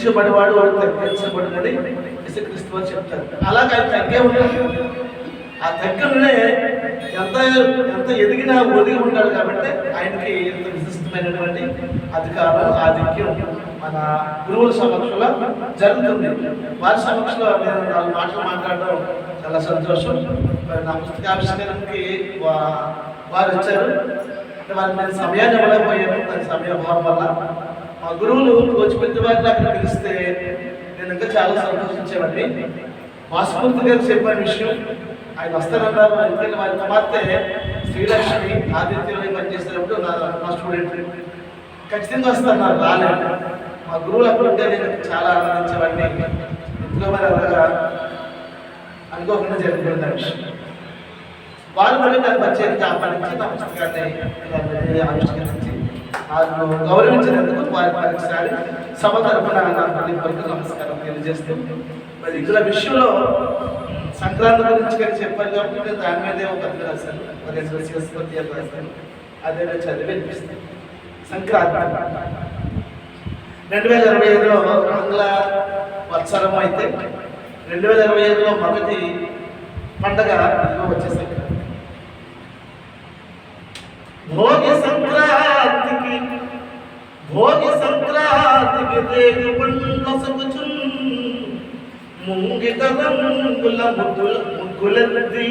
హెచ్చించబడివాడు వాడు తగ్గించబడినది యేసుక్రీస్తు అని చెప్తారు. అలాగే ఆయన తగ్గే ఉంటాడు. ఆ తగ్గనే ఎంత ఎంత ఎదిగినా ఒదిగి ఉంటాడు కాబట్టి ఆయనకి ఎంత విశిష్టమైనటువంటి అధికారం ఆధిక్యం మన గురువుల సమక్షంలో జరుగుతుంది. వారి సమక్షంలో నేను నాలుగు మాటలు మాట్లాడడం చాలా సంతోషం. మరి నా పుస్తకావిష్కరణకి వారు వచ్చారు. అంటే వారికి నేను సమయాన్ని ఇవ్వలేకపోయాను. దాని సమయభావం వల్ల మా గురువులు వచ్చి పెద్ద వారిని అక్కడ పిలిస్తే నేను ఇంకా చాలా సంతోషించేవాడిని. వాసుమూర్తి గారు చెప్పిన విషయం ఆయన వస్తారన్నారు ఎందుకంటే వారి కుమార్తె శ్రీలక్ష్మి ఆదిత్యంలో పనిచేసేటప్పుడు నా నా స్టూడెంట్ ఖచ్చితంగా వస్తున్నారు రాలేదు. మా గురువులు అప్పుడు నేను చాలా ఆనందించేవాడిని. ఇంట్లో మరి అలాగా అనుకోకుండా జరిగిపోయింది ఆ విషయం. వారు మళ్ళీ దాన్ని వచ్చే ఆహ్వానించి నా పుస్తకాన్ని ఆవిష్కరించి గౌరవించినందుకు వారి మరొకసారి సభ తరపున నాకు వరకు నమస్కారం తెలియజేస్తూ మరి ఇక్కడ విషయంలో సంక్రాంతి గురించి కానీ చెప్పారు కాబట్టి దాని మీదే ఒక కథ రాశాను ఒక రెండు రాశాను అదే చదివి అనిపిస్తుంది. సంక్రాంతి రెండు వేల ఇరవై ఐదులో ఆంగ్ల వత్సరం అయితే రెండు వేల ఇరవై ఐదులో మొదటి పండగ వచ్చే సంక్రాంతి. భోగి సంక్రాంతికి భోగి సంక్రాంతికి రేగు పండ్ల సగుచున్ ముంగిట రంగుల ముగ్గుల ముగ్గులెత్తి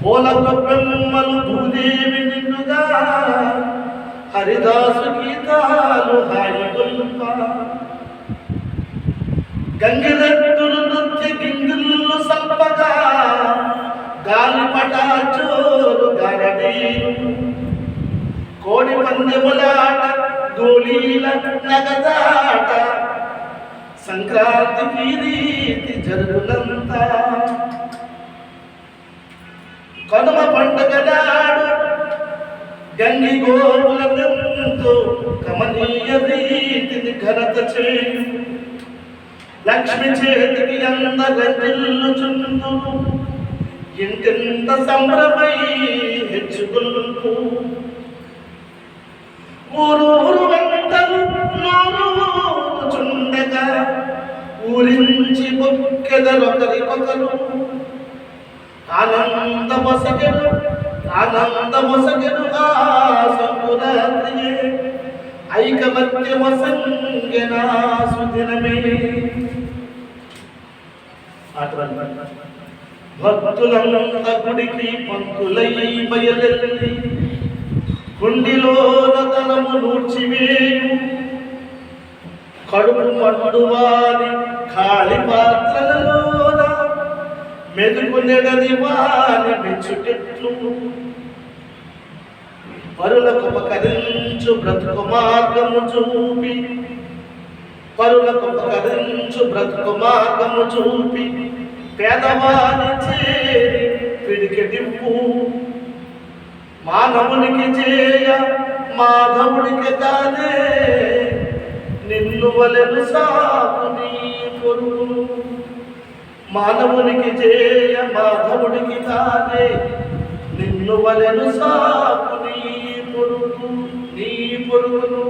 పూల బ్రహ్మలు భూదేవి నిండుగా హరిదాసు గీతాలు హాయి గొల్ప గంగిరెద్దులు కోడి పందెములాట గోళీల నగదాట సంక్రాంతి పీరీతి జరుగులంతా కనుమ పండుగ నాడు గంగి గోవులతో కమనీయ రీతిని ఘనత చేయు. లక్ష్మి చేతికి అందరిల్లుచుందు ఇంటింత సంభ్రమై హెచ్చుకుంటూ ఊరూరు వంటలు నూరుచుండగా ఊరించి బొక్కెదరొకరికొకరు ఆనందమొసగెను ఆనందమొసగెను ఆ సంకురాత్రియే ఐకమత్యమసంగెనా సుదినమే భక్తులంత గుడికి పంతులై బయలెల్లి కుండిలో తనము నూర్చివేయు కడుపు మండువారి ఖాళీ పాత్రలలోన మెదుపు నెడని వారి మెచ్చుటెట్లు. పరులకు ఉపకరించు బ్రతుకు మార్గము చూపి. పరులకు ఉపకరించు బ్రతుకు మార్గము చూపి. పేదవారి చేరి పిడికెటింపు మానవునికి చేయ మాధవుడికి కాదే నిన్ను వలెను సాగు నీ పొరుగు. మానవునికి చేయ మాధవుడికి కాదే నిన్ను వలెను సాగు నీ పొరుగు నీ పొరుగును.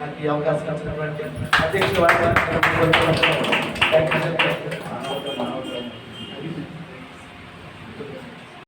నాకు ఈ అవకాశం ఇచ్చినటువంటి అధ్యక్ష